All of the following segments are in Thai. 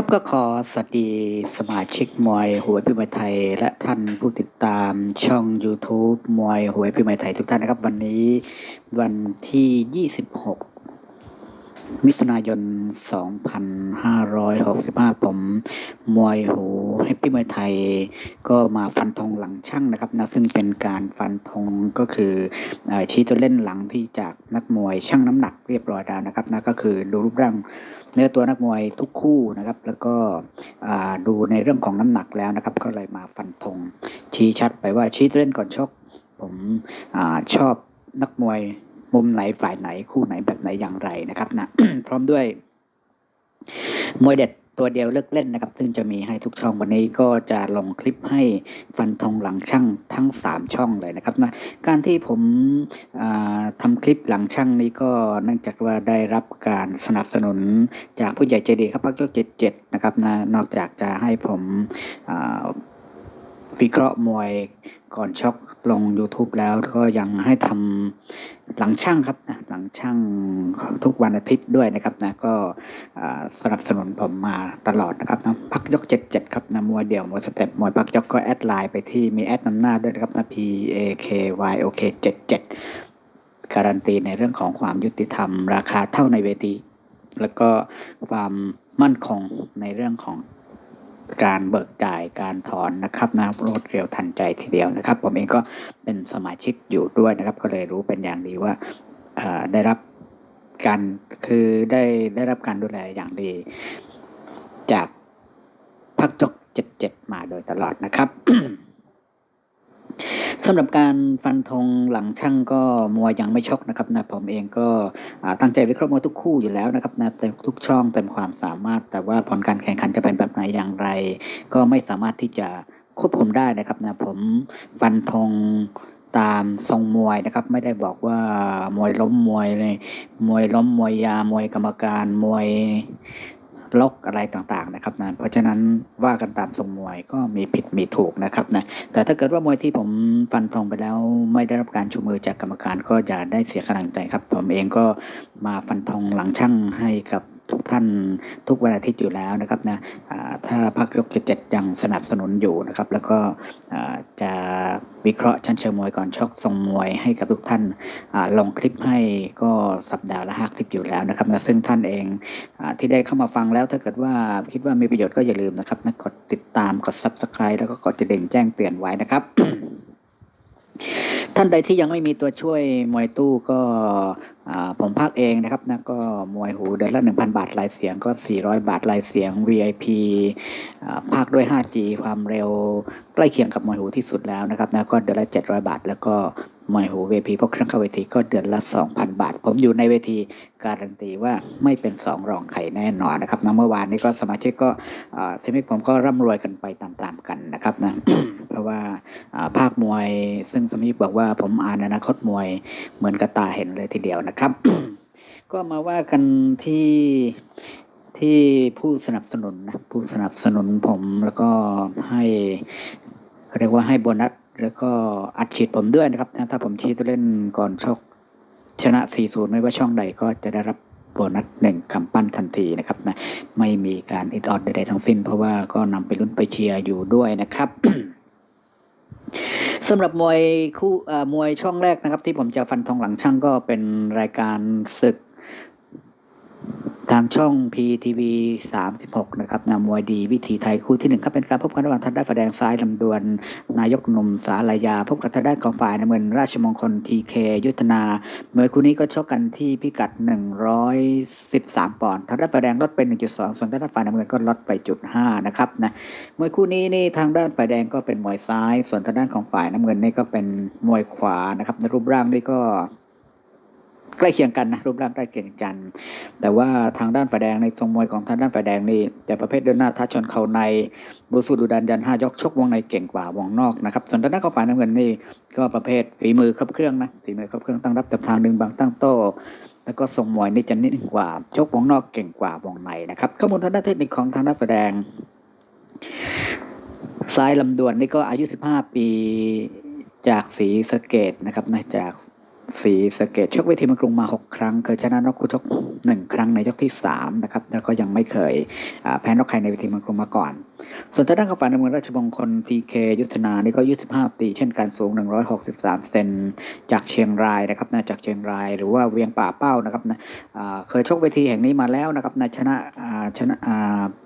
ครับก็ขอสวัสดีสมาชิกมวยหัวพิมพ์ไทย และท่านผู้ติดตามช่อง YouTube มวยหัวพิมพ์ไทยทุกท่านนะครับ วันนี้วันที่ 26 มิถุนายน 2565 ผมมวยหูให้พี่มวยไทย ก็มาฟันธงหลังช่างนะครับนะซึ่งเป็นการฟันธงก็คือเออชี้ตัวเล่นหลังที่จากนักมวยช่างน้ำหนักเรียบร้อยแล้วนะครับนะก็คือดูรูปร่าง เนื้อตัวนักมวยทุกคู่นะครับ แล้วก็ดูในเรื่องของน้ำหนักแล้วนะครับ ก็เลยมาฟันธงชี้ชัดไปว่าชี้เล่นก่อนชก ผมอชอบนักมวยมุมไหนฝ่ายไหนคู่ไหนแบบไหนอย่างไรนะครับนะพร้อมด้วยมวยเด็ด ตัวเดียวเลือกเล่นนะครับ ซึ่งจะมีให้ทุกช่องวันนี้ก็จะลงคลิปให้ฟันธงหลังช่างทั้งสามช่องเลยนะครับนะการที่ผมทำทำคลิปหลังช่างนี้ก็เนื่องจากว่าได้รับการสนับสนุนจากผู้ใหญ่ใจดีครับพักยกเจ็ดเจ็ดนะครับนะนอกจากจะให้ผม วิเคราะห์มวยก่อนช็อกลง YouTube แล้วก็ยังให้ทำหลังช่างครับนะหลังช่างทุกวันอาทิตย์ด้วยนะครับนะก็สนับสนุนผมมาตลอดนะครับนะพักยกเจ็ดเจ็ดครับนะมวยเดี่ยวมวยสเต็ปมวยพักยกก็แอดไลน์ไปที่มีแอดนำหน้าด้วยนะครับนะ P A K Y O K เจ็ดเจ็ดการันตีในเรื่องของความยุติธรรม ราคาเท่าในเวที แล้วก็ความมั่นคงในเรื่องของ การเบิกจ่ายการถอนนะครับนะรวดเร็วทันใจทีเดียวนะครับ ผมเองก็เป็นสมาชิกอยู่ด้วยนะครับ ก็เลยรู้เป็นอย่างดีว่าได้รับการคือได้ได้รับการดูแลอย่างดี จากพักจกเจ็ดเจ็ดมาโดยตลอดนะครับ สำหรับการฟันธงหลังช่างก็มวยยังไม่ชกนะครับนะผมเองก็ตั้งใจวิเคราะห์มวยทุกคู่อยู่แล้วนะครับนะเต็มทุกช่องเต็มความสามารถ แต่ว่าผลการแข่งขันจะเป็นแบบไหนอย่างไร ก็ไม่สามารถที่จะควบคุมได้นะครับนะผมฟันธงตามทรงมวยนะครับ ไม่ได้บอกว่ามวยล้มมวยเลยมวยล้มมวยยามวยกรรมการมวย ล็อกอะไรต่างๆนะครับนะเพราะฉะนั้นว่ากันตามทรงมวยก็มีผิดมีถูกนะครับนะแต่ถ้าเกิดว่ามวยที่ผมฟันธงไปแล้วไม่ได้รับการชูมือจากกรรมการก็อย่าได้เสียกำลังใจครับ ผมเองก็มาฟันธงหลังช่างให้กับ ทุกท่านทุกวันอาทิตย์อยู่แล้วนะครับนะถ้าพักยกเจ็ดยังสนับสนุนอยู่นะครับ แล้วก็จะวิเคราะห์ชั้นเชิงมวยก่อนชกทรงมวยให้กับทุกท่านอ่าลงคลิปให้ก็สัปดาห์ละห้าคลิปอยู่แล้วนะครับนะซึ่งท่านเองอที่ได้เข้ามาฟังแล้วถ้าเกิดว่าคิดว่ามีประโยชน์ก็อย่าลืมนะครับนะกดติดตามกด subscribe แล้วก็กดกระดิ่งแจ้งเตือนไว้นะครับ ท่านใดที่ยังไม่มีตัวช่วยมวยตู้ก็ผมภาคเองนะครับนะก็มวยหูเดือนละ1,000 บาทลายเสียงก็ 400 บาทลายเสียง VIP อ่าภาคด้วย 5G ความเร็วใกล้เคียงกับมวยหูที่สุดแล้วนะครับนะก็เดือนละ 700 บาท แล้วก็มวยหู VIP พวกเครื่องเข้าเวทีก็เดือนละ 2,000 บาท ผมอยู่ในเวทีการันตีว่าไม่เป็นสองรองใครแน่นอนนะครับนะเมื่อวานนี้ก็สมาชิกก็อ่าสมิกผมก็ร่ำรวยกันไปตามๆกันนะครับนะเพราะว่าอ่าภาคมวยซึ่งสมิกบอกว่าว่าผมอ่านอนาคตมวยเหมือนกระตาเห็นเลยทีเดียวนะครับ ก็มาว่ากันที่ที่ผู้สนับสนุนนะผู้สนับสนุนผมแล้วก็ให้เรียกว่าให้โบนัสแล้วก็อัดฉีดผมด้วยนะครับ ถ้าผมชี้ตัวเล่นก่อนชกชนะ 4-0 ไม่ว่าช่องใดก็จะได้รับโบนัสหนึ่งคำปั้นทันทีนะครับนะไม่มีการอิดออดใดๆทั้งสิ้น เพราะว่าก็นำไปลุ้นไปเชียร์อยู่ด้วยนะครับ สำหรับมวยคู่มวยช่องแรกนะครับ ที่ผมจะฟันทองหลังช่างก็เป็นรายการศึก ทางช่อง PTV 36 นะครับนำมวยดีวิถีไทยคู่ที่หนึ่งครับเป็นการพบกันระหว่างทางด้านฝ่ายแดงซ้ายลำดวน นายกหนุ่มสาลายา พบกับทางด้านของฝ่ายน้ำเงินราชมงคลทีเคยุทธนามวยคู่นี้ก็ชกกันที่พิกัด 113 ปอนด์ทางด้านฝ่ายแดงลดไป1.2 ส่วนทางด้านฝ่ายน้ำเงินก็ลดไปจุด5นะครับนะมวยคู่นี้นี่ทางด้านฝ่ายแดงก็เป็นมวยซ้าย ส่วนทางด้านของฝ่ายน้ำเงินนี่ก็เป็นมวยขวานะครับในรูปร่างนี่ก็ ใกล้เคียงกันนะรูปร่างใกล้เคียงกัน แต่ว่าทางด้านฝ่ายแดงในทรงมวยของทางด้านฝ่ายแดงนี่แต่ประเภทเดินหน้าท้าชนเข่าในบูสูดูดันยันห้ายกชกวงในเก่งกว่าวงนอกนะครับส่วนทางด้านของฝ่ายน้ำเงินนี่ก็ประเภทฝีมือครบเครื่องนะฝีมือครบเครื่องตั้งรับจับทางดึงบางตั้งโต้แล้วก็ทรงมวยนี่จะนิ่งกว่าชกวงนอกเก่งกว่าวงในนะครับข้อมูลทางด้านเทคนิคของทางด้านฝ่ายแดงซ้ายลำดวนนี่ก็อายุ 15 ปีจากศรีสเกดนะครับนะจาก สีสะเกดชกเวทีเมืองกรุงมาหกครั้ง เคยชนะนกคู่ชกหนึ่งครั้งในยกที่สามนะครับ แล้วก็ยังไม่เคยแพ้นกใครในเวทีเมืองกรุงมาก่อน ส่วนทางด้านของฝ่ายน้ำเงินราชมงคลทีเคยุทธนานี่ก็อายุ15ปี เช่นกันสูง 163 เซนจากเชียงรายนะครับนะจากเชียงราย หรือว่าเวียงป่าเป้านะครับนะเคยชกเวทีแห่งนี้มาแล้วนะครับนะชนะชนะ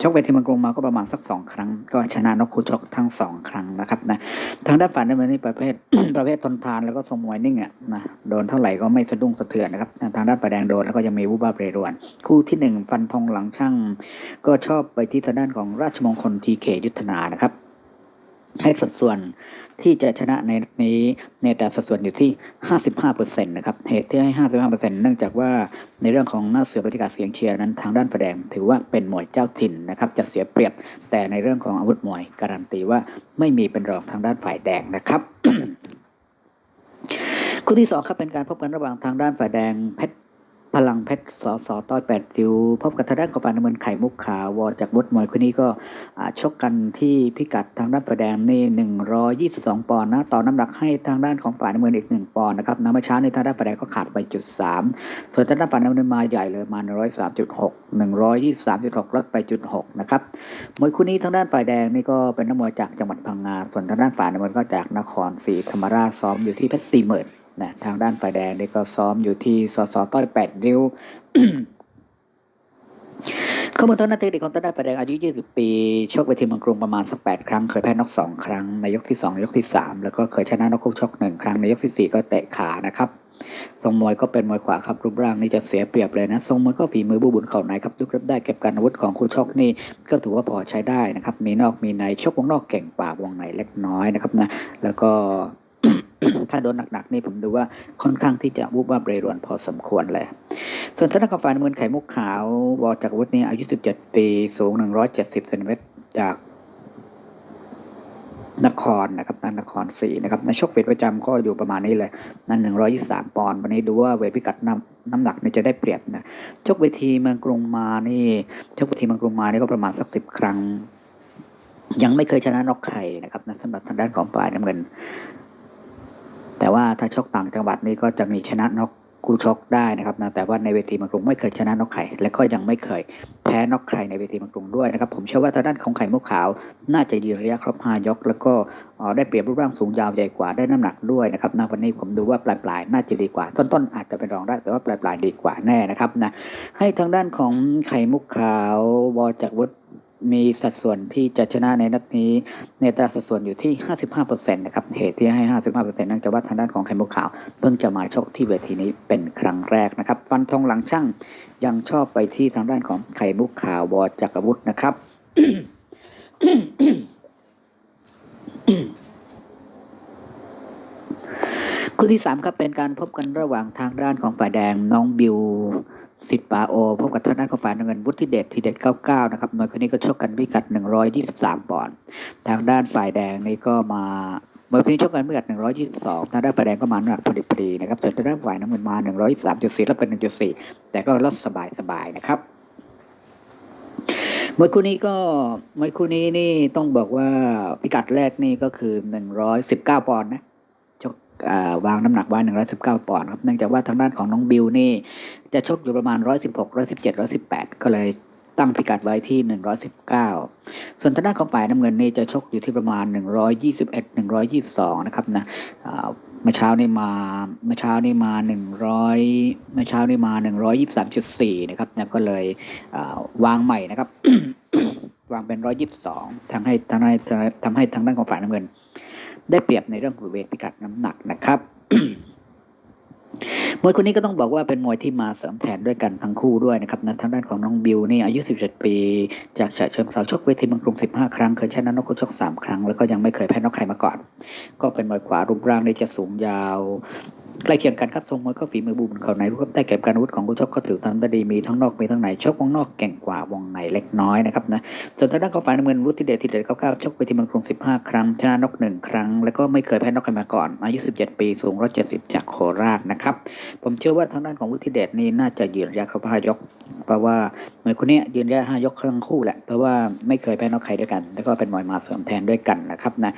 ชกเวทีมืองกรมาก็ประมาณสักสองครั้ง ก็ชนะนกคูชกทั้งสองครั้งนะครับนะทางด้านฝ่ายน้ำเงินนี่ประเภทประเภททนทานแล้วก็ทรงมวยนิ่งอะนะโดนเท่าไหร่ก็ไม่สะดุ้งสะเทือนนะครับทางด้านฝ่ายแดงโดนแล้วก็ยังมีวุบ้าเรรวน คู่ที่หนึ่งฟันธงหลังช่างก็ชอบไปที่ทางด้านของราชมงคลทีเคยุทธนานะครับ ให้สัดส่วนที่จะชนะในนี้ในแต่สัดส่วนอยู่ที่ 55%นะครับ เหตุที่ให้ 55%เนื่องจากว่าในเรื่องของหน้าเสือบรรยากาเสียงเชียร์นั้นทางด้านแสดง ถือว่าเป็นมวยเจ้าถิ่นนะครับ จะเสียเปรียบแต่ในเรื่องของอาวุธมวยการันตีว่าไม่มีเป็นรองทางด้านฝ่ายแดงนะครับ คู่ที่สองครับเป็นการพบกันระหว่างทางด้านฝ่ายแดงเพชร พลังเพชรสอสอต้อยแปดริ้วพบกับทางด้านของฝ่ายน้ำเงินไข่มุกขาวอจากวุฒิมวยคู่นี้ก็ชกกันที่พิกัดทางด้านฝ่ายแดงนี่หนึ่งร้อยี่สิบสองปอนด์นะต่อน้ำหนักให้ทางด้านของฝ่ายน้ำเงินอีกหนึ่งปอนด์นะครับน้ำมื่อเช้าในทางด้านฝ่ายแดงก็ขาดไปจุดสามส่วนทางด้านฝ่ายน้ำเงินมาใหญ่เลยมาหนึ่งร้อยสามจุดหกหนึ่งร้อยยี่สิบสามจุดหกลดไปจุดหกนะครับมวยคู่นี้ทางด้านฝ่ายแดงนี่ก็เป็นนักมวยจากจังหวัดพังงาส่วนทางด้านฝ่ายน้ำเงินก็จากนครศรีธรรมราชซ้อมอยู่ที่เพชรสี่หมื่น นะทางด้านฝ่ายแดงนี่ก็ซ้อมอยู่ที่สสต้อยแปดริ้วข้อมูลทางด้านเทคนิคของทางด้านฝ่ายแดงอายุ 20 ปีชกเวทีเมืองกรุงประมาณสัก 8 ครั้ง เคยแพ้นอก2 ครั้ง ในยกที่ 2 ยกที่ 3 แล้วก็เคยชนะนกคู่ชก 1 ครั้ง ในยกทีสี่ 4 ก็เตะขานะครับ ทรงมวยก็เป็นมวยขวาครับรูปร่างนี่จะเสียเปรียบเลยนะ ทรงมวยก็ฝีมือบูบุญเข่าในครับยุกรับได้เก็บการอาวุธของคู่ชกนี่ก็ถือว่าพอใช้ได้นะครับ มีนอกมีในชกวงนอกเก่งป่าวงในเล็กน้อยนะครับนะ แล้วก็ ถ้าโดนหนักๆนี่ผมดูว่าค่อนข้างที่จะวูบว่าบเรรวนพอสมควรเลย ส่วนธนกรฝ่ายน้ำเงินไข่มุกขาววอจากรวุฒินี่อายุ 17 ปีสูง 170เซนติเมตรจากนครนะครับนั่นนครศรีนะครับในชกเวทประจำก็อยู่ประมาณนี้เลย นั่น123ปอนด์วันนี้ดูว่าเวทพิกัดน้ำน้ำหนักนี่จะได้เปรียบนะชกเวทีเมืองกรุงมานี่ชกเวทีเมืองกรุงมานี่ก็ประมาณสักสิบครั้ง ยังไม่เคยชนะนอกไข่นะครับนะสำหรับทางด้านของฝ่ายน้ำเงิน แต่ว่าถ้าชกต่างจังหวัดนี่ก็จะมีชนะนอกคู่ชกได้นะครับนะแต่ว่าในเวทีมืองกรุงไม่เคยชนะนอกไข่และก็ยังไม่เคยแพ้นอกไข่ในเวทีมืองกรุงด้วยนะครับผมเชื่อว่าทางด้านของไข่มุกขาว น่าจะยืนระยะครบห้ายก แล้วก็ได้เปรียบรูปร่างสูงยาวใหญ่กว่าได้น้ำหนักด้วยนะครับนะวันนี้ผมดูว่าปลายๆน่าจะดีกว่า ต้นๆอาจจะเป็นรองได้แต่ว่าปลายๆดีกว่าแน่นะครับนะให้ทางด้านของไข่มุกขาววอจากวุฒิ มีสัดส่วนที่จะชนะในนัดนี้ ในตราสัดส่วนอยู่ที่ 55%นะครับเหตุที่ให้ 55%เนื่องจากว่าทางด้านของไข่มุกขาว เพิ่งจะมาชกที่เวทีนี้เป็นครั้งแรกนะครับฟันธงหลังช่างยังชอบไปที่ทางด้านของไข่มุกขาววอจักรวุฒินะครับคู่ที่สามครับเป็นการพบกันระหว่างทางด้านของฝ่ายแดงน้องบิว สิทธิ์ปาโอพบกับทางด้านของฝ่ายน้ำเงินวุฒิเดชทีเด็ด99 นะครับมวยคนนี้ก็ชกกันพิกัด 123 ปอนด์ทางด้านฝ่ายแดงนี่ก็มามวยคนนี้ชกกันพิกัด 122 ทางด้านฝ่ายแดงก็มาหนักพอดีพอดีนะครับส่วนทางด้านฝ่ายน้ำเงินมา 123.4 แล้วเป็น 1.4 แต่ก็ลดสบายๆนะครับมวยคู่นี้ก็มวยคู่นี้นี่ต้องบอกว่าพิกัดแรกนี่ก็คือหนึ่งร้อยสิบเก้าปอนด์นะ วางน้ำหนักไว้หนึ่งร้อยสิบเก้าปอนด์ครับเนื่องจากว่าทางด้านของน้องบิวนี่ จะชกอยู่ประมาณร้อยสิบหกร้อยสิบเจ็ดร้อยสิบแปดก็เลยตั้งพิกัดไว้ที่หนึ่งร้อยสิบเก้าส่วนทางด้านของฝ่ายน้ำเงินนี่จะชกอยู่ที่ประมาณหนึ่งร้อยยี่สิบเอ็ดหนึ่งร้อยยี่สิบสองนะครับนะเมื่อเช้านี่มาเมื่อเช้านี่มาหนึ่งร้อยเมื่อเช้านี่มาหนึ่งร้อยยี่สิบสามจุดสี่นะครับนะก็เลยวางใหม่นะครับ วางเป็นร้อยยี่สิบสองทำให้ทำให้ทำให้ทางด้านของฝ่ายน้ำเงิน ได้เปรียบในเรื่ององเวทพิกัดน้ำหนักนะครับมวยคนนี้ก็ต้องบอกว่าเป็นมวยที่มาเสริมแทนด้วยกันทั้งคู่ด้วยนะครับนะทางด้านของน้องบิวนี่อายุ 17 ปี จากฉะเชิงเทราชกเวทีเมืองกรุง 15 ครั้ง เคยชนะนกชก 3 ครั้ง แล้วก็ยังไม่เคยแพ้นกใครมาก่อน ก็เป็นมวยขวารูปร่างได้จะสูงยาว ใกล้เคียงกันครับทรงมวยก็ฝีมือบูมเขาในรูปได้เก็บการอาวุธของคู่ชกก็ถือทำได้ดีมีทั้งนอกมีทั้งในชกวงนอกเก่งกว่าวงในเล็กน้อยนะครับนะส่วนทางด้านของฝ่ายน้ำเงินวุฒิเดชที่เด็ดเก้าชกไปที่เมืองกรุง15 ครั้งชนะนกหนึ่งครั้ง แล้วก็ไม่เคยแพ้นกใครมาก่อนอายุ 17 ปีสูง 170 จากโคราชนะครับผมเชื่อว่าทางด้านของวุฒิเดชนี่น่าจะยืนระยะเข้าห้ายก เพราะว่าเหมือนคนนี้ยืนระยะห้ายกทั้งคู่แหละเพราะว่าไม่เคยแพ้นกใครด้วยกัน แล้วก็เป็นมวยมาเสริมแทนด้วยกันนะครับนะ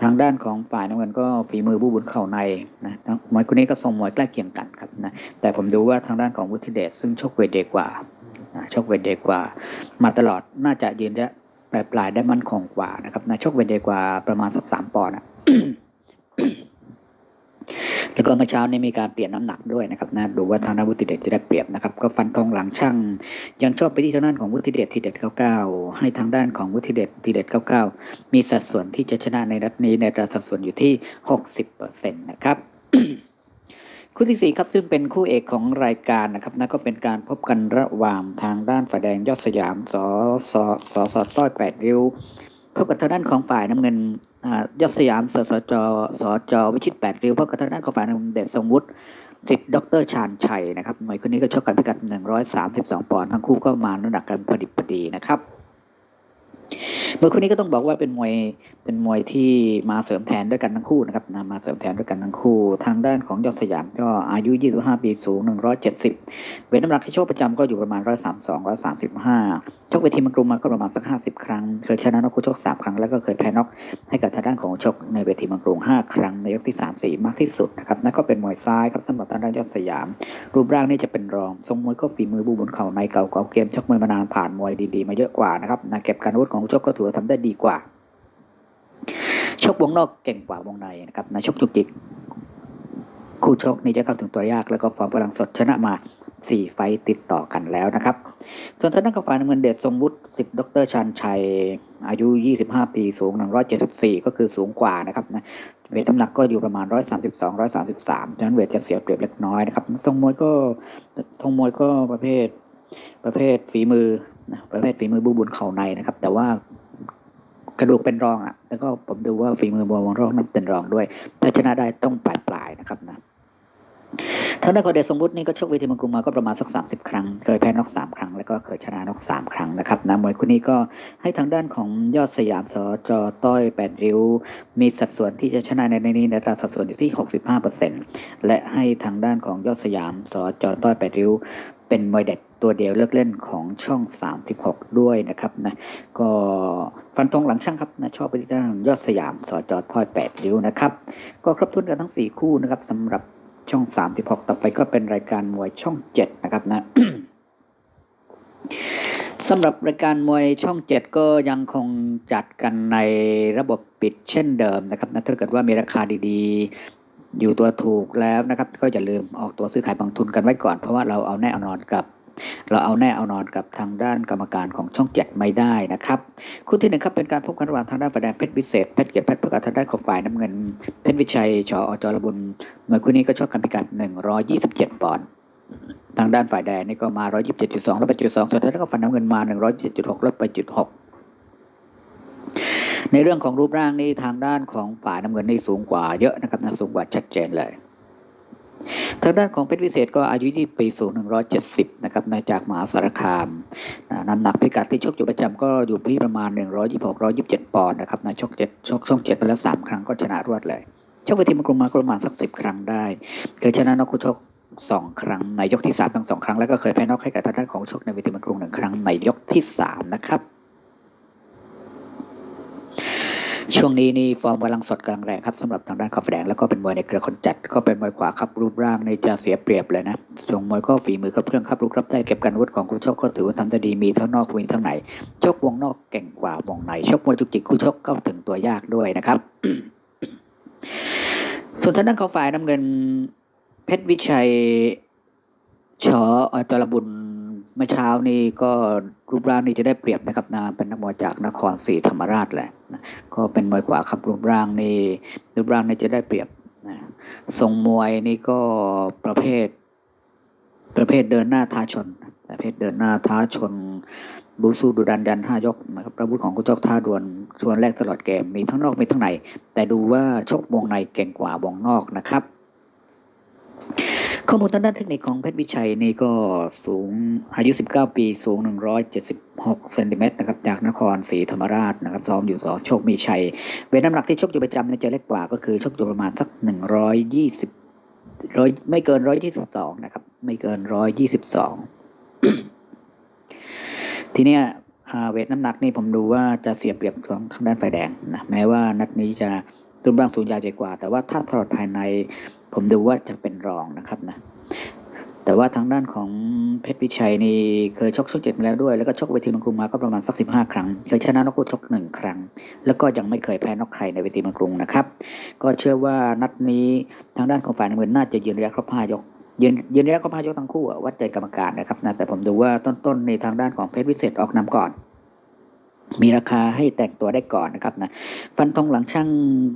ทางด้านของฝ่ายน้ำเงินก็ฝีมือบูบุญเข่าในนะมวยคนนี้ก็ทรงมวยใกล้เคียงกันครับนะแต่ผมดูว่าทางด้านของวุฒิเดชซึ่งชกเวทเดกว่านะชกเวทเดกว่า มาตลอดน่าจะยืนได้ปลายปลายได้มั่นคงกว่านะครับนะชกเวทเดกว่าประมาณสักสามปอนด์อะแล้วก็เมื่อเช้านี้มีการเปลี่ยนน้ำหนักด้วยนะครับนะดูว่าทางด้านวุฒิเดชจะได้เปรียบนะครับ ก็ฟันธงหลังช่าง ยังชอบไปที่ทางด้านของวุฒิเดชทีเด็ด99ให้ทางด้านของวุฒิเดชทีเด็ด99มีสัดส่วนที่จะชนะในนัดนี้ในอัตราสัดส่วนอยู่ที่60%นะครับ คู่ที่สี่ครับซึ่งเป็นคู่เอกของรายการนะครับนั่นก็เป็นการพบกันระหว่างทางด้านฝ่ายแดงยอดสยามสสสสต้อยแปดริ้วพบกับทางด้านของฝ่ายน้ำเงินอ่ายอดสยามสสจสจวิชิตแปดริ้วพบกับทางด้านของฝ่ายน้ำเงินเดชทรงวุฒิสิทธิ์ดรชาญชัยนะครับมวยคู่นี้ก็ชกกันพิกัด 132 ปอนด์ทั้งคู่ก็มาน้ำหนักกันพอดิบพอดีนะครับ มวยคู่นี้ก็ต้องบอกว่าเป็นมวยเป็นมวยที่มาเสริมแทนด้วยกันทั้งคู่นะครับนะมาเสริมแทนด้วยกันทั้งคู่ ทางด้านของยอดสยามก็อายุ 25 ปีสูง 170เวทน้ำหนักที่โชคประจำก็อยู่ประมาณ 132 135 ชกเวทีมังกรมาก็ประมาณสัก 50 ครั้ง เคยชนะน็อกคู่ชก 3 ครั้ง แล้วก็เคยแพ้น็อกให้กับทางด้านของชกในเวทีมังกร5ครั้งในยกที่ 3 4 มากที่สุดนะครับนั่นก็เป็นมวยซ้ายครับสำหรับทางด้านยอดสยาม รูปร่างนี่จะเป็นรองทรงมวยก็ฝีมือบูบนเข่าในเก่าเก่าเกมชกมวยมานานผ่านมวยดีๆมาเยอะกว่านะครับนะเก็บการอาวุธของผู้ชกก็ถือว่าทำได้ดีกว่า ชกวงนอกเก่งกว่าวงในนะครับนะชกจุกจิก คู่ชกนี่จะเข้าถึงตัวยากแล้วก็ฟอร์มกำลังสดชนะมา4ไฟติดต่อกันแล้วนะครับ ส่วนทางด้านของฝ่ายน้ำเงินเดชทรงวุฒิสิทธิ์ดรชันชัย อายุ 25 ปีสูง 174 ก็คือสูงกว่านะครับนะเวทน้ำหนักก็อยู่ประมาณ 132 133ฉะนั้นเวทจะเสียเปรียบเล็กน้อยนะครับทรงมวยก็ทรงมวยก็ประเภทประเภทฝีมือ นะประเภทฝีมือบูบุญเข่าในนะครับ แต่ว่ากระดูกเป็นรองอะ แล้วก็ผมดูว่าฝีมือบอลวงรองนั้นเป็นรองด้วยถ้าชนะได้ต้องปลายปลายนะครับนะทางด้านขอเดชสมบูรณ์นี่ก็ชกเวทีมังกรมาก็ประมาณสักสามสิบครั้ง เคยแพ้นอกสามครั้ง แล้วก็เคยชนะนอกสามครั้งนะครับนะมวยคู่นี้ก็ให้ทางด้านของยอดสยามสจต้อยแปดริ้ว มีสัดส่วนที่จะชนะในในนี้ในราสัดส่วนอยู่ที่หกสิบห้าเปอร์เซ็นและให้ทางด้านของยอดสยามสจต้อยแปดริ้ว เป็นมวยเด็ดตัวเดียวเลือกเล่นของช่อง 36 ด้วยนะครับนะก็ฟันธงหลังช่างครับนะชอบไปที่ด้านยอดสยามสอจทอย8ริ้วนะครับ ก็ครบถ้วนกันทั้ง 4 คู่นะครับสำหรับช่อง 36 ต่อไปก็เป็นรายการมวยช่อง 7 นะครับนะสำหรับรายการมวยช่อง 7 ก็ยังคงจัดกันในระบบปิดเช่นเดิมนะครับนะถ้าเกิดว่ามีราคาดี อยู่ตัวถูกแล้วนะครับ ก็อย่าลืมออกตัวซื้อขายบางทุนกันไว้ก่อน เพราะว่าเราเอาแน่เอานอนกับ เราเอาแน่เอานอนกับทางด้านกรรมการของช่องเจ็ดไม่ได้นะครับคู่ที่หนึ่งครับเป็นการพบกันระหว่างทางด้านฝ่ายแดงเพชรวิเศษเพชรเกียรติเพชรประกาศทางด้านของฝ่ายน้ำเงินเพชรวิชัยชอจรบุญเมื่อคู่นี้ก็ชอบกันพิกัด127ปอนด์ทางด้านฝ่ายแดงนี่ก็มา 127.2ลดไปจุด2ส่วนทางด้านของฝ่ายน้ำเงินมา 127.6ลดไปจุด6 ในเรื่องของรูปร่างนี่ทางด้านของฝ่ายน้ำเงินนี่สูงกว่าเยอะนะครับนะสูงกว่าชัดเจนเลยทางด้านของเพชรวิเศษก็อายุที่ปีสูง 170 นะครับมาจากมหาสารคามน้ำหนักพิกัดที่ชกอยู่ประจำก็อยู่ที่ประมาณ 126 127 ปอนด์นะครับนะชกเจ็ดชกช่องเจ็ดไปแล้ว3ครั้งก็ชนะรวดเลยชกไปทีมกรุงมาก็ประมาณสัก10ครั้งได้เคยชนะนอกคู่ชก2ครั้งในยกที่3ทั้งสองครั้งแล้วก็เคยแพ้นอกให้กับทางด้านของชกในเวทีมันกรุงหนึ่งครั้งในยกที่3นะครับ ช่วงนี้นี่ฟอร์มกำลังสดกำลังแรงครับสำหรับทางด้านขอบแดงแล้วก็เป็นมวยในเครือคนจัดก็เป็นมวยขวาครับรูปร่างในจะเสียเปรียบเลยนะส่งมวยก็ฝีมือครับเครื่องครับลูกรับได้เก็บการวุธของคู่ชกก็ถือว่าทำได้ดีมีทั้งนอกมีทั้งในชกวงนอกเก่งกว่าวงในชกมวยจุกจิกคู่ชกเข้าถึงตัวยากด้วยนะครับ ส่วนทางด้านเขาฝ่ายน้ำเงิน เพชรวิชัยชออจรบุญ มื่อเช้านี้ก็รูปร่างนี่จะได้เปรียบนะครับนะเป็นนักมวยจากนครศรีธรรมราชแหละนะก็เป็นมวยกว่าครับรูปร่างนี่รูปร่างนี่จะได้เปรียบนะทรงมวยนี่ก็ประเภท ประเภทเดินหน้าท้าชน ประเภทเดินหน้าท้าชนบูซูดูดันดันห้ายกนะครับประวุธของกุจอกท่าดวนชวนแรกตลอดเกมมีทั้งนอกมีทั้งในแต่ดูว่าชกวงในเก่งกว่าวงนอกนะครับ ข้อมูลทางด้านเทคนิคของเพชรวิชัยนี่ก็สูงอายุ 19 ปี สูง 176เซนติเมตรนะครับจากนครศรีธรรมราชนะครับซ้อมอยู่สอโชคมีชัย เวทน้ำหนักที่ชกอยู่ประจำเนี่ยจะเล็กกว่าก็คือชกอยู่ประมาณสัก 120ร้อยไม่เกิน 122 นะครับ ไม่เกิน 122 ทีเนี้ยเวทน้ำหนักนี่ผมดูว่าจะเสียเปรียบของทางด้านฝ่ายแดงนะแม้ว่านัดนี้จะรูปร่างสูงยาวใหญ่กว่า แต่ว่าถ้าถอดภายใน ผมดูว่าจะเป็นรองนะครับนะ แต่ว่าทางด้านของเพชรวิชัยนี่เคยชกช่องเจ็ดมาแล้วด้วย แล้วก็ชกเวทีมังกรมาก็ประมาณสักสิบห้าครั้ง เคยชนะนกคู่ชกหนึ่งครั้ง แล้วก็ยังไม่เคยแพ้นกใครในเวทีมังกรนะครับ ก็เชื่อว่านัดนี้ทางด้านของฝ่ายน้ำเงินน่าจะยืนระยะครบห้ายกยืนยืนระยะครบห้ายกทั้งคู่วัดใจกรรมการนะครับนะแต่ผมดูว่าต้นๆในทางด้านของเพชรวิเศษออกนำก่อน มีราคาให้แต่งตัวได้ก่อนนะครับนะฟันธงหลังช่าง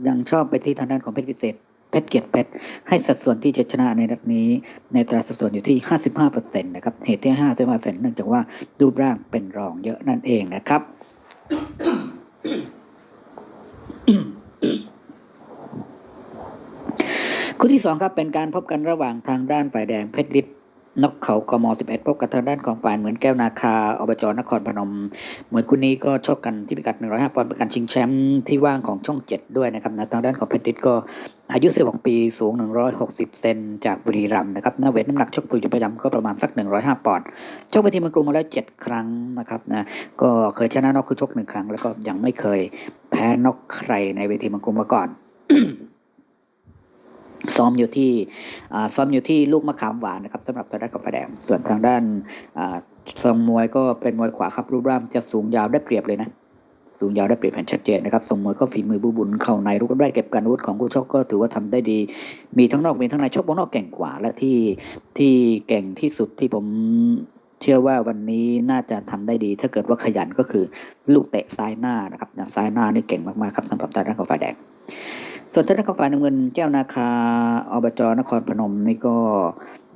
ยังชอบไปที่ทางด้านของเพชรพิเศษ เพชรเกียรติเพชรให้สัดส่วนที่จะชนะในนัดนี้ ในตราสัดส่วนอยู่ที่ 55%นะครับเหตุที่ 55%เนื่องจากว่ารูปร่างเป็นรองเยอะนั่นเองนะครับคู่ที่สองครับเป็นการพบกันระหว่างทางด้านฝ่ายแดงเพชรฤทธิ์ นกเขากม11 พบกับทางด้านของฝ่ายเหมือนแก้วนาคาอบจนครพนมมวยคู่นี้ก็ชกกันที่พิกัด 105 ปอนด์เป็นการชิงแชมป์ที่ว่างของช่อง 7 ด้วยนะครับนะทางด้านของเพชรฤทธิ์ก็อายุ 16 ปีสูง 160 เซนจากบุรีรัมย์นะครับน้าเวทน้ำหนักชกปุยอยู่ประจำก็ประมาณสัก 105 ปอนด์ชกไปทีมมันกรมาแล้ว 7 ครั้งนะครับนะก็เคยชนะนอกคือชกหนึ่งครั้ง แล้วก็ยังไม่เคยแพ้นอกใครในเวทีมังกรมาก่อน ซ้อมอยู่ที่ซ้อมอยู่ที่ลูกมะขามหวานนะครับสำหรับทางด้านกับประแดงส่วนทางด้านทรงมวยก็เป็นมวยขวาครับรูปร่างจะสูงยาวได้เปรียบเลยนะสูงยาวได้เปรียบแผ่นชัดเจนนะครับทรงมวยก็ฝีมือบูบุญเข้าในรูปได้เก็บการอาวุธของผู้ชกก็ถือว่าทำได้ดี มีทั้งนอกมีทั้งในชกบนนอกเก่งกว่า และที่ที่เก่งที่สุดที่ผมเชื่อว่าวันนี้น่าจะทำได้ดี ถ้าเกิดว่าขยันก็คือลูกเตะซ้ายหน้านะครับซ้ายหน้านี่เก่งมากๆครับสำหรับทางด้านของฝ่ายแดง ส่วนทางด้านของฝ่ายน้ำเงินแก้วนาคาอบจนครพนมนี่ก็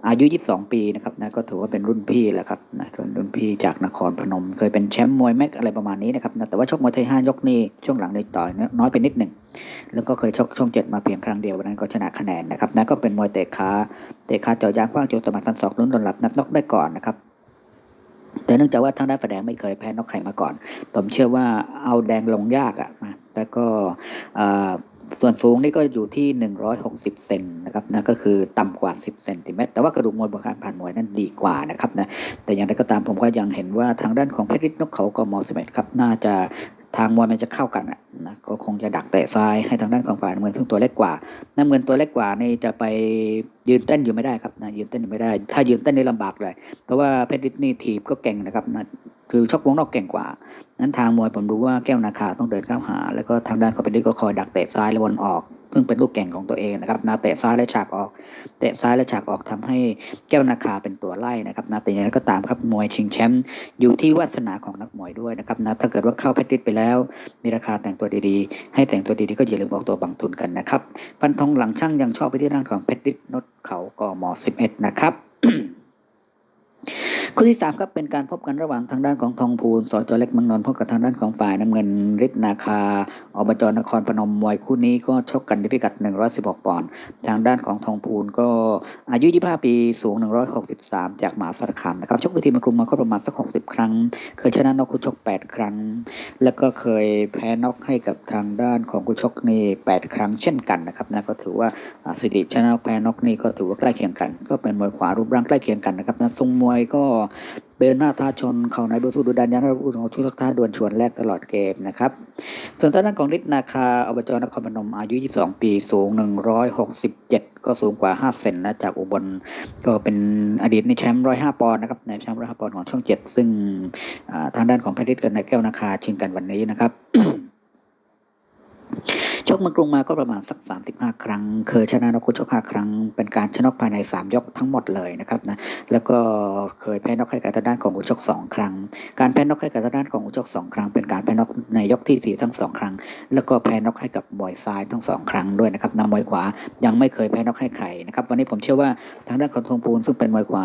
อายุ 22 ปีนะครับนะก็ถือว่าเป็นรุ่นพี่แหละครับนะเป็นรุ่นพี่จากนครพนม เคยเป็นแชมป์มวยแม็กอะไรประมาณนี้นะครับนะแต่ว่าชกมวยไทยห้ายกนี่ช่วงหลังในต่อยน้อยไปนิดหนึ่งแล้วก็เคยชกช่องเจ็ดมาเพียงครั้งเดียววันนั้นก็ชนะคะแนนนะครับนะก็เป็นมวยเตะขาเตะขาเจาะยางคว้างโจตมัดฟันศอกลุ้นโดนหลับนับนอกได้ก่อนนะครับแต่เนื่องจากว่าทางด้านฝ่ายแดงไม่เคยแพ้นอกใครมาก่อน ผมเชื่อว่าเอาแดงลงยากอะนะแล้วก็ ส่วนสูงนี่ก็อยู่ที่ 160 เซนนะครับนะก็คือต่ำกว่า 10 เซนติเมตร แต่ว่ากระดูกมวยบนการผ่านมวยนั้นดีกว่านะครับนะแต่อย่างไรก็ตามผมก็ยังเห็นว่าทางด้านของเพชรฤทธิ์นกเขากมสิบเอ็ดครับน่าจะทางมวยมันจะเข้ากันนะก็คงจะดักแตะซ้ายให้ทางด้านของฝ่ายน้ำเงินซึ่งตัวเล็กกว่า น้ำเงินตัวเล็กกว่านี่จะไป ยืนเต้นอยู่ไม่ได้ครับนะยืนเต้นอยู่ไม่ได้ ถ้ายืนเต้นนี่ลำบากเลย เพราะว่าเพชรฤทธิ์นี่ถีบก็เก่งนะครับนะคือชกวงนอกเก่งกว่า นั้นทางมวยผมรู้ว่าแก้วนาคาต้องเดินเข้าหา แล้วก็ทางด้านเขาเป็นดิก็คอยดักเตะซ้ายและวนออกซึ่งเป็นลูกเก่งของตัวเองนะครับนาเตะซ้ายและฉากออก เตะซ้ายและฉากออกทำให้แก้วนาคาเป็นตัวไล่นะครับนาแต่อย่างไรก็ตามครับมวยชิงแชมป์อยู่ที่วาสนาของนักมวยด้วยนะครับนะถ้าเกิดว่าเข้าเพชรฤทธิ์ไปแล้ว มีราคาแต่งตัวดีๆ ให้แต่งตัวดีๆก็อย่าลืมออกตัวบังทุนกันนะครับฟันทองหลังช่างยังชอบไปที่ด้านของเพชรฤทธิ์นดเขากม11 นะครับ คู่ที่สามครับเป็นการพบกันระหว่างทางด้านของทองพูนสจเล็กมังนนพบกับทางด้านของฝ่ายน้ำเงินฤทธิ์นาคาอบจนครพนมมวยคู่นี้ก็ชกกันที่พิกัด 116 ปอนด์ทางด้านของทองพูนก็อายุ 25 ปีสูง 163 จากมหาสารคามนะครับชกเวทีมากรุงมาก็ประมาณสัก 60 ครั้ง เคยชนะนอกคู่ชก 8 ครั้ง แล้วก็เคยแพ้นอกให้กับทางด้านของคู่ชกนี่ 8 ครั้งเช่นกันนะครับนะก็ถือว่าสถิติชนะแพ้นอกนี่ก็ถือว่าใกล้เคียงกัน ก็เป็นมวยขวารูปร่างใกล้เคียงกันนะครับนะทรงมวยก็เดินหน้าท้าชนเข่าในบูสูดุดันยันระบุของชุดทักท้าดวลชวนแรกตลอดเกมนะครับ ส่วนทางด้านของฤทธิ์นาคาอบจนครพนมอายุ 22 ปีสูง 167 ก็สูงกว่า 5 เซนนะจากอุบลก็เป็นอดีตในแชมป์ 105 ปอนด์นะครับในแชมป์ 105 ปอนด์ของช่อง 7 ซึ่งทางด้านของเพชรฤทธิ์กับนายแก้วนาคาชิงกันวันนี้นะครับ ชกเมืองกรุงมาก็ประมาณสัก 35 ครั้ง เคยชนะนกคุชก5ครั้ง เป็นการชนะภายใน 3 ยกทั้งหมดเลยนะครับนะ แล้วก็เคยแพ้นกให้กับทางด้านของอุชก 2 ครั้ง การแพ้นกให้กับทางด้านของอุชก 2 ครั้ง เป็นการแพ้นกในยกที่ 4 ทั้ง 2 ครั้ง แล้วก็แพ้นกให้กับมวยซ้ายทั้ง 2 ครั้งด้วยนะครับนำมวยขวา ยังไม่เคยแพ้นกให้ใครนะครับ วันนี้ผมเชื่อว่าทางด้านของทงพูนซึ่งเป็นมวยขวา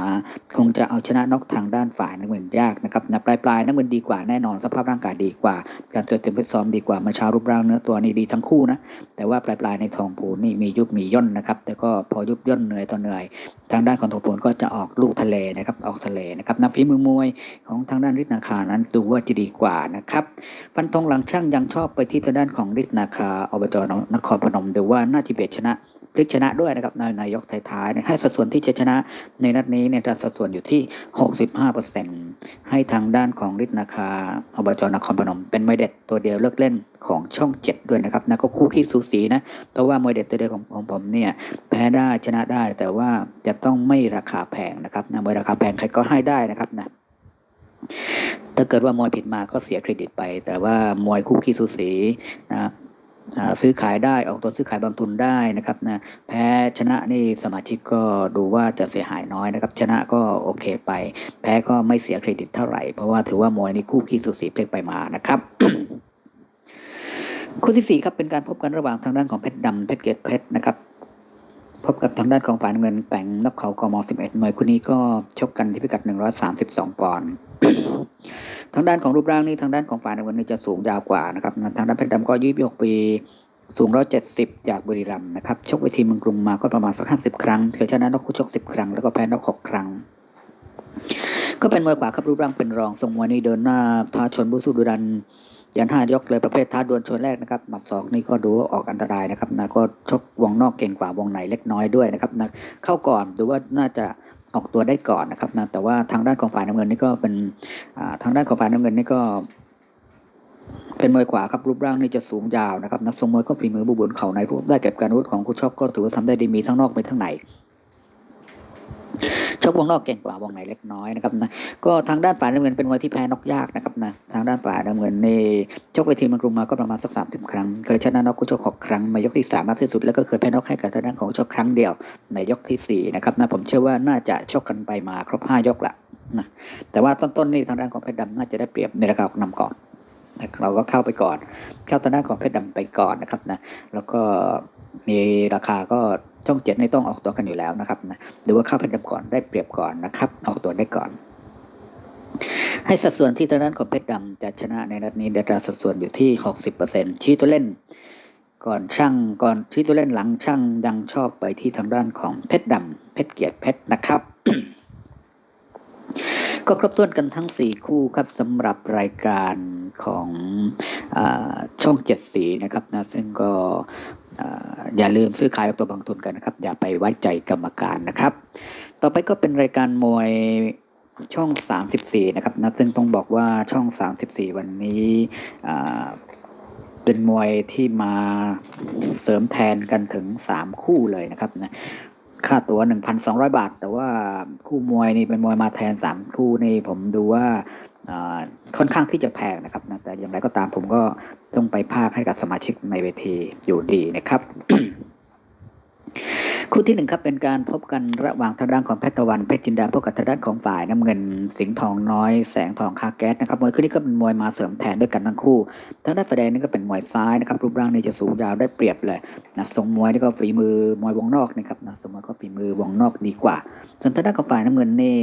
คงจะเอาชนะนกทางด้านฝ่ายน้ำเงินยากนะครับนะปลายปลายน้ำเงินดีกว่าแน่นอน สภาพร่างกายดีกว่า การเตัวเต็มฟิตซ้อมดีกว่าเมื่อเช้ารูปร่างเนื้อตัวนี่ดีทั้งคู่นะ แต่ว่าปลายปลายๆในทองผูนนี่มียุบมีย่นนะครับ แต่ก็พอยุบย่นเหนื่อยต่อเหนื่อย ทางด้านของทองผูนก็จะออกลูกทะเลนะครับ ออกทะเลนะครับนับฝีมือมวยของทางด้านฤทธิ์นาคานั้นดูว่าจะดีกว่านะครับ ฟันธงหลังช่างยังชอบไปที่ทางด้านของฤทธิ์นาคาอบจนครพนมดูว่าน่าจะเบียดชนะ พลิกชนะด้วยนะครับในนายกท้ายๆเนี่ยให้สัดส่วนที่จะชนะในนัดนี้เนี่ยจะสัดส่วนอยู่ที่ 65%ให้ทางด้านของฤทธิ์นาคาอบจนครพนม เป็นมวยเด็ดตัวเดียวเลือกเล่นของช่องเจ็ดด้วยนะครับนะก็คู่ขี้สูสีนะเพราะว่ามวยเด็ดตัวเดียวของของผมเนี่ยแพ้ได้ชนะได้ แต่ว่าจะต้องไม่ราคาแพงนะครับนะมวยราคาแพงใครก็ให้ได้นะครับนะถ้าเกิดว่ามวยผิดมาก็เสียเครดิตไป แต่ว่ามวยคู่ขี้สูสีนะ ซื้อขายได้ออกตัวซื้อขายบางทุนได้นะครับนะแพ้ชนะนี่สมาชิกก็ดูว่าจะเสียหายน้อยนะครับชนะก็โอเคไป แพ้ก็ไม่เสียเครดิตเท่าไหร่ เพราะว่าถือว่ามวยนี่คู่ขี้สูสีเพลกไปมานะครับคู่ที่สี่ครับเป็นการพบกันระหว่างทางด้านของเพชรดำเพชรเกตเพชรนะครับพบกับทางด้านของฝ่ายเงินแปงนกเขากม11มวยคู่นี้ก็ชกกันที่พิกัด 132 ปอนด์ ทางด้านของรูปร่างนี่ทางด้านของฝ่ายใน้ำเงินนี่จะสูงยาวกว่านะครับทางด้านเพชรดำก็ยี่สิบหกปีสูง170จากบุรีรัมย์นะครับชกเวทีเมืองกรุงมาก็ประมาณสัก50ครั้งเคยชนะนกคู่ชก10ครั้งแล้วก็แพ้นก6ครั้ง ก็เป็นมวยขวาครับรูปร่างเป็นรองทรงมวยนี่เดินหน้าท้าชนบุสุดุดันยันห้ายกเลยประเภทท้าดวลชนแรกนะครับหมัดศอกนี่ก็ดูว่าออกอันตรายนะครับนะก็ชกวงนอกเก่งกว่าวงในเล็กน้อยด้วยนะครับนะเข้าก่อนดูว่าน่าจะ ออกตัวได้ก่อนนะครับนะแต่ว่าทางด้านของฝ่ายน้ำเงินนี่ก็เป็นทางด้านของฝ่ายน้ำเงินนี่ก็ เป็นมวยขวาครับรูปร่างนี่จะสูงยาวนะครับนักทรงมวยก็ฝีมือบุบุญเข่าในรูปได้เก็บการวุธของคุชชกก็ถือว่าทำได้ดีมีทั้งนอกมีทั้งใน ชกวงนอกเก่งกว่าวงในเล็กน้อยนะครับนะก็ทางด้านฝ่ายน้ำเงินเป็นมวยที่แพ้นอกยากนะครับนะทางด้านฝ่ายน้ำเงินนี่ชกเวทีเมังกรุงมาก็ประมาณสักสามสิบครั้งเคยชนะนอกคู่ชกหกครั้งมายกที่สามมากที่สุดแล้วก็เคยแพ้นอกให้กับทางด้านของชกครั้งเดียว ในยกที่สี่นะครับนะผมเชื่อว่าน่าจะชกกันไปมาครบห้ายกละนะแต่ว่าต้นๆนี่ทางด้านของเพชรดำน่าจะได้เปรียบในราคานำก่อนเราก็เข้าไปก่อน เข้าทางด้านของเพชรดำไปก่อนนะครับนะแล้วก็ มีราคาก็ช่องเจ็ดในต้องออกตัวกันอยู่แล้วนะครับนะดูว่าเข้าเพชรดำก่อนได้เปรียบก่อนนะครับ ออกตัวได้ก่อน ให้สัดส่วนที่ทางด้านของเพชรดำจะชนะในนัดนี้เดตราสัดส่วนอยู่ที่หกสิบเปอร์เซ็นชี้ตัวเล่น ก่อนช่างก่อนชี้ตัวเล่นหลังช่างดังชอบไปที่ทางด้านของเพชรดำเพชรเกียรติเพชรนะครับก็ครบถ้วนกันทั้งสี่คู่ครับสำหรับรายการของอช่องเจ็ดสีนะครับนะซึ่งก็ อย่าลืมซื้อขายออกตัวบางทุนกันนะครับ อย่าไปไว้ใจกรรมการนะครับ ต่อไปก็เป็นรายการมวยช่อง 34 นะครับนะซึ่งต้องบอกว่าช่อง 34 วันนี้เป็นมวยที่มาเสริมแทนกันถึง 3 คู่เลยนะครับนะค่าตัว 1,200 บาท แต่ว่าคู่มวยนี่เป็นมวยมาแทน 3 คู่นี่ผมดูว่า ค่อนข้างที่จะแพงนะครับนะแต่อย่างไรก็ตามผมก็ต้องไปภาคให้กับสมาชิกในเวทีอยู่ดีนะครับ คู่ที่หนึ่งครับเป็นการพบกันระหว่างทางด้านของเพชรตะวันเพชรจินดาพบกับทางด้านของฝ่ายน้ำเงินสิงห์ทองน้อยแสงทองคาแก๊สนะครับมวยคู่นี้ก็เป็นมวยมาเสริมแทนด้วยกันทั้งคู่ทางด้านฝ่ายแดงนี่ก็เป็นมวยซ้ายนะครับรูปร่างนี่จะสูงยาวได้เปรียบเลยนะทรงมวยนี่ก็ฝีมือมวยวงนอกนะครับนะทรงมวยก็ฝีมือวงนอกดีกว่า ส่วนทางด้านของฝ่ายน้ำเงินนี่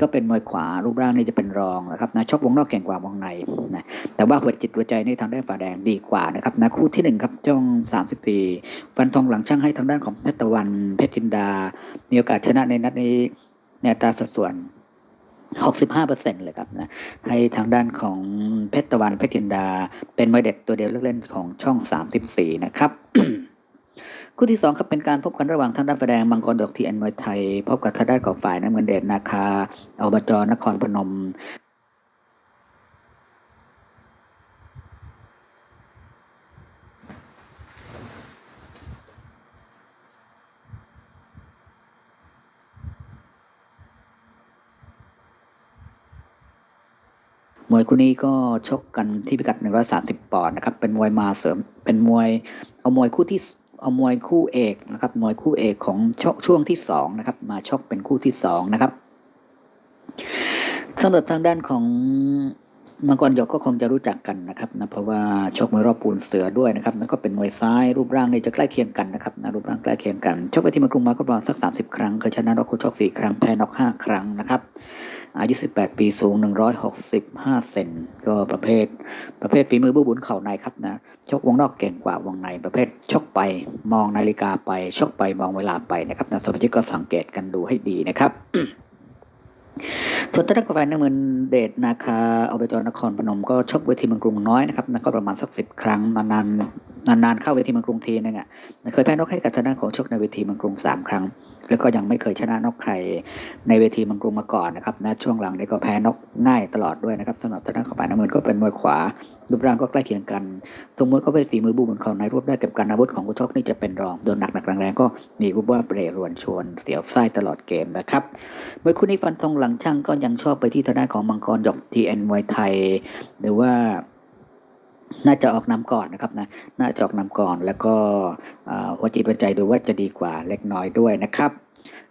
ก็เป็นมวยขวารูปร่างนี่จะเป็นรองนะครับนะชกวงนอกเก่งกว่าวงในนะแต่ว่าหัวจิตหัวใจนี่ทางด้านฝ่ายแดงดีกว่านะครับนะคู่ที่หนึ่งครับจ้องสามสิบสี่ฟันทองหลังช่างให้ทางด้านของเพชรตะวันเพชรจินดา มีโอกาสชนะในนัดนี้ในตราสัดส่วน 65เปอร์เซ็นเลยครับนะให้ทางด้านของเพชรตะวันเพชรจินดา เป็นมวยเด็ดตัวเดียวเลือกเล่นของช่อง 34 นะครับคู่ที่สองครับเป็นการพบกันระหว่างทางด้านแสดงมังกรดอกทีอันมวยไทย พบกับทางด้านของฝ่ายน้ำเงินเดชนาคาอบจนครพนม มวยคู่นี้ก็ชกกันที่พิกัด 130 ปอนด์นะครับ เป็นมวยมาเสริม เป็นมวย เอามวยคู่ที่ เอามวยคู่เอกนะครับ มวยคู่เอกของชกช่วงที่สองนะครับ มาชกเป็นคู่ที่สองนะครับสำหรับทางด้านของมังกรหยกก็คงจะรู้จักกันนะครับนะเพราะว่าชกมวยรอบปูนเสือด้วยนะครับแล้วก็เป็นมวยซ้ายรูปร่างนี่จะใกล้เคียงกันนะครับนะรูปร่างใกล้เคียงกันชกไปที่มืองกรุงมาก็ประมาณสัก30ครั้งเคยชนะนอกคู่ชก4ครั้งแพ้นอก5ครั้งนะครับ อายุ 18 ปีสูง 165 เซนก็ประเภท ประเภทฝีมือบูบุญเข่าในครับนะชกวงนอกเก่งกว่าวงในประเภทชกไปมองนาฬิกาไปชกไปมองเวลาไปนะครับนะสมาชิกก็สังเกตกันดูให้ดีนะครับส่วนทางด้านกาแฟน้ำเงินเดชนาคาอบจนครพนมก็ชกเวทีเมืองกรุงน้อยนะครับนะก็ประมาณสักสิบครั้งนานๆนานๆเข้าเวทีเมืองกรุงทีนึงอะเคยแพ้นกให้กับทางด้านของชกในเวทีเมืองกรุงสามครั้ง แล้วก็ยังไม่เคยชนะนกใครในเวทีมืองกรมาก่อนนะครับนะช่วงหลังนี้ก็แพ้นกง่ายตลอดด้วยนะครับสำหรับทางด้านของฝ่าน้ำเงินก็เป็นมวยขวารูปร่างก็ใกล้เคียงกันทรงมวยก็เป็นฝีมือบูเหมือนเขาในรูปได้เก็บการอาวุธของผู้ชกนี่จะเป็นรองโดนหนักหนักแรงๆก็มีรูปว่าเปรรวนชวนเสียวไส้ตลอดเกมนะครับเมื่อคู่นี้ฟันธงหลังช่างก็ยังชอบไปที่ทางด้านของมังกรหยกทีเอ็นมวยไทย หรือว่าน่าจะออกนำก่อนนะครับนะ น่าจะออกนำก่อน แล้วก็ จิตหัวใจดูว่าจะดีกว่าเล็กน้อยด้วยนะครับ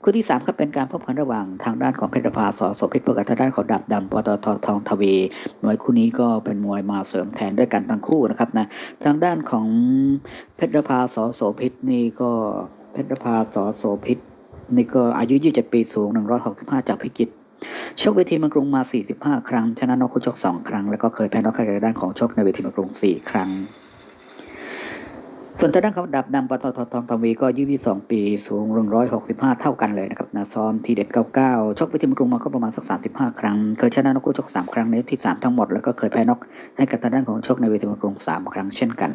คู่ที่สามครับเป็นการพบกันระหว่างทางด้านของเพชรภาสอสพิษกับทางด้านของดับดำปตททองทวีมวยคู่นี้ก็เป็นมวยมาเสริมแทนด้วยกันทั้งคู่นะครับนะทางด้านของเพชรภาสอโสพิษนี่ก็เพชรภาสอโสพิษนี่ก็อายุ 27 ปีสูง 165 จากพิจิตรชกเวทีมืองกรุงมา 45 ครั้ง ชนะนอกคู่ชก 2 ครั้ง แล้วก็เคยแพ้นอกใครในด้านของชกในเวทีมืองกรุง 4 ครั้ง ส่วนทางด้านของดับดำปตททองทวีก็อายุ22ปี สูง165เท่ากันเลยนะครับนาซ้อมทีเด็ด99ชกเวทีมกรุงมาก็ประมาณสัก35ครั้ง เคยชนะนกคู่ชก3ครั้งในที่3ทั้งหมด แล้วก็เคยแพ้นกให้กับทางด้านของชกในเวทีมกรุง3ครั้งเช่นกัน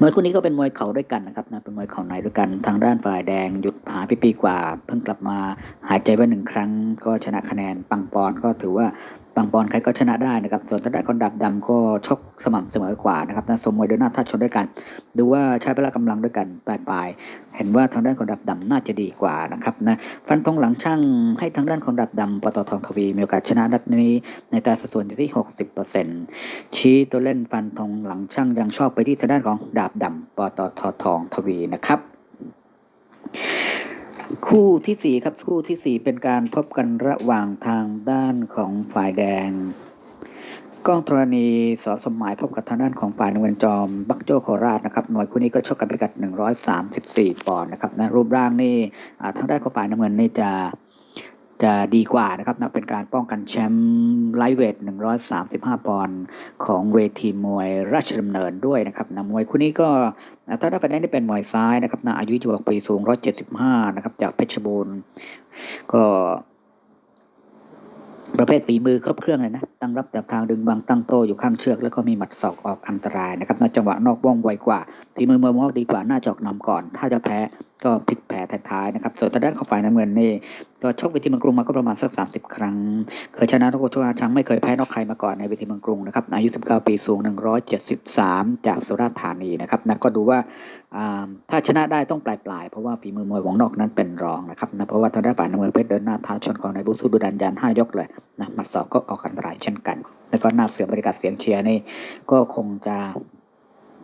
มวยคู่นี้ก็เป็นมวยเข่าด้วยกันนะครับนะเป็นมวยเข่าในด้วยกันทางด้านฝ่ายแดงหยุดหายไปปีกว่า เพิ่งกลับมาหายใจไว้หนึ่งครั้ง ก็ชนะคะแนนปังปอนก็ถือว่า ปังปอนใครก็ชนะได้นะครับ ส่วนทางด้านคนดับดำก็ชกสม่ำเสมอกว่านะครับนะสมมวยเดินหน้าทัดชนด้วยกัน ดูว่าใช้พละกำลังด้วยกันปลายๆเห็นว่าทางด้านของดับดำน่าจะดีกว่านะครับนะฟันธงหลังช่างให้ทางด้านของดับดำปตททองทวีมีโอกาสชนะนัดนี้ในตราสัดส่วนอยู่ที่ 60%ชี้ตัวเล่นฟันธงหลังช่างยังชอบไปที่ทางด้านของดาบดำปตททองทวีนะครับ คู่ที่สี่ครับคู่ที่สี่เป็นการพบกันระหว่างทางด้านของฝ่ายแดงกล้องธรณีสอสมหมายพบกับทางด้านของฝ่ายนำเงินจอม บักโจโคราชนะครับหน่วยคู่นี้ก็ชกกันพิกัด 134 ปอนด์นะครับนะรูปร่างนี่อ่าทางด้านของฝ่ายน้ำเงินนี่จะ จะดีกว่านะครับนะเป็นการป้องกันแชมป์ไลท์เวท 135 ปอนด์ของเวทีมวยราชดำเนินด้วยนะครับนะมวยคู่นี้ก็ถ้าได้ไปได้นี่เป็นมวยซ้ายนะครับนะอายุ26ปีสูง 175 นะครับ จากเพชรบูรณ์ก็ประเภทฝีมือครบเครื่องเลยนะ ตั้งรับจับทางดึงบังตั้งโตอยู่ข้างเชือก แล้วก็มีหมัดศอกออกอันตรายนะครับในจังหวะนอกว่องไวกว่าฝีมือมวยมอกดีกว่าหน่าจอกนำก่อน ถ้าจะแพ้ก็พลิกแพ้ท้ายๆนะครับ ส่วนทางด้านของฝ่ายน้ำเงินนี่ก็ชกเวทีเมืองกรุงมาก็ประมาณสักสามสิบครั้ง เคยชนะนกชกอาช้างไม่เคยแพ้นอกใครมาก่อนในเวทีเมืองกรุงนะครับ อายุ 19 ปีสูง 173 จากสุราษฎร์ธานีนะครับนะก็ดูว่าถ้าชนะได้ต้องปลายๆเพราะว่าฝีมือมวยของนอกนั้นเป็นรองนะครับนะเพราะว่าทางด้านฝ่ายน้ำเงินเพชรเดินหน้าท้าชนของในบุษดุดันยันห้ายกเลยนะหมัดศอกก็ออกอันตรายเช่นกัน แล้วก็หน้าเสือบริการเสียงเชียร์นี่ก็คงจะ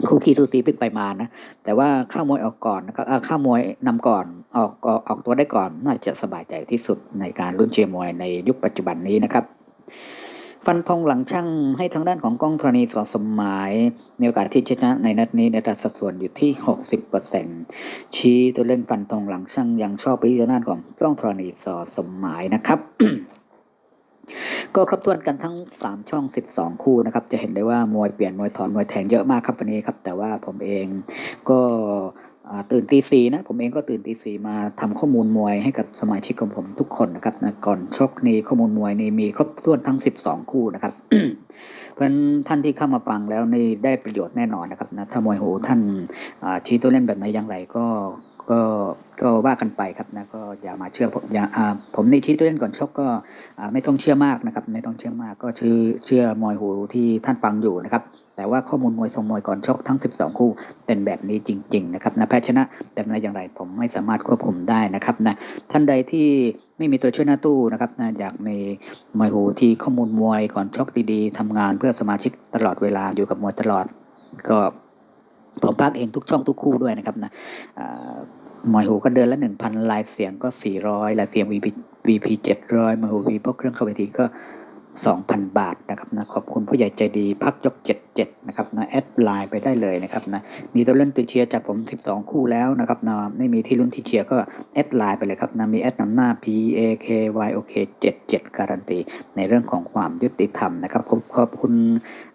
คู่ขี้สูสีพลิกไปมานะแต่ว่าข้ามวยออกก่อนนะครับข้ามวยนำก่อนออกออกออกตัวได้ก่อนน่าจะสบายใจที่สุดในการรุ่นเชียร์มวยในยุคปัจจุบันนี้นะครับ ฟันธงหลังช่างให้ทางด้านของกล้องธรณีสอสมหมาย มีโอกาสที่จะชนะในนัดนี้ในอัตราสัดส่วนอยู่ที่ 60%ชี้ตัวเล่นฟันธงหลังช่างยังชอบไปที่ทางด้านของกล้องธรณีสอสมหมายนะครับ ก็ครบถ้วนกันทั้ง 3 ช่อง 12 คู่นะครับ จะเห็นได้ว่ามวยเปลี่ยนมวยถอนมวยแทงเยอะมากครับวันนี้ครับ แต่ว่าผมเองก็ตื่นตีสีนะผมเองก็ตื่นตีสีมาทำข้อมูลมวยให้กับสมาชิกของผมทุกคนนะครับนะก่อนชกนี่ข้อมูลมวยนี่มีครบถ้วนทั้ง 12 คู่นะครับ เพราะฉะนั้นท่านที่เข้ามาฟังแล้วนี่ได้ประโยชน์แน่นอนนะครับนะถ้ามวยหูท่านชี้ตัวเล่นแบบไหนอย่างไรก็ ก็ก็ว่ากันไปครับนะก็อย่ามาเชื่อผมอย่าอ่าผมนี่ชี้ตัวเล่นก่อนชกก็อ่าไม่ต้องเชื่อมากนะครับ ไม่ต้องเชื่อมากก็เชื่อเชื่อมวยหูที่ท่านฟังอยู่นะครับ แต่ว่าข้อมูลมวยทรงมวยก่อนชกทั้ง 12 คู่เป็นแบบนี้จริง ๆ นะครับนะแพ้ชนะแบบไหนอย่างไรผมไม่สามารถควบคุมได้นะครับนะท่านใดที่ไม่มีตัวช่วยหน้าตู้นะครับนะอยากมีมวยหูที่ข้อมูลมวยก่อนชกดีๆทำงานเพื่อสมาชิกตลอดเวลาอยู่กับมวยตลอด ก็ ผมพักเองทุกช่องทุกคู่ด้วยนะครับนะหมอยหูก็เดินละหนึ่งพันลายเสียงก็สี่ร้อยลายเสียงวีพีเจ็ดร้อยมอยหูวีพวกเครื่องเข้าไปทีก็ 2,000 บาทนะครับนะขอบคุณผู้ใหญ่ใจดีพักยก 77 นะครับนะแอดไลน์ไปได้เลยนะครับนะมีตัวเล่นตัวเชียร์จากผม 12 คู่แล้วนะครับนะไม่มีที่ลุ้นที่เชียร์ก็แอดไลน์ไปเลยครับนะมีแอดนำหน้า P A K Y O K 77 การันตี ในเรื่องของความยุติธรรมนะครับขอบขอบคุณ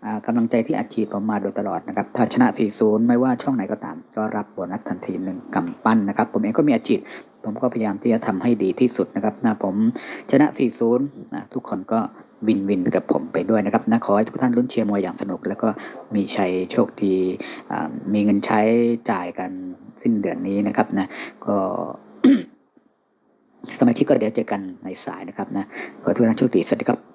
อ่ากำลังใจที่อัดฉีดผมมาโดยตลอดนะครับถ้าชนะ 40 ไม่ว่าช่องไหนก็ตาม ก็รับโบนัสทันทีหนึ่งกำปั้นนะครับผมเองก็มีอัดฉีดผมก็พยายามที่จะทำให้ดีที่สุดนะครับนะผมชนะ 40นะทุกคนก็ วินวินกับผมไปด้วยนะครับนะขอให้ทุกท่านลุ้นเชียร์มวยอย่างสนุก แล้วก็มีชัยโชคดีมีเงินใช้จ่ายกันสิ้นเดือนนี้นะครับนะก็สมาชิกก็เดี๋ยวเจอกันในสายนะครับนะขอทุกท่านโชคดีสวัสดีครับ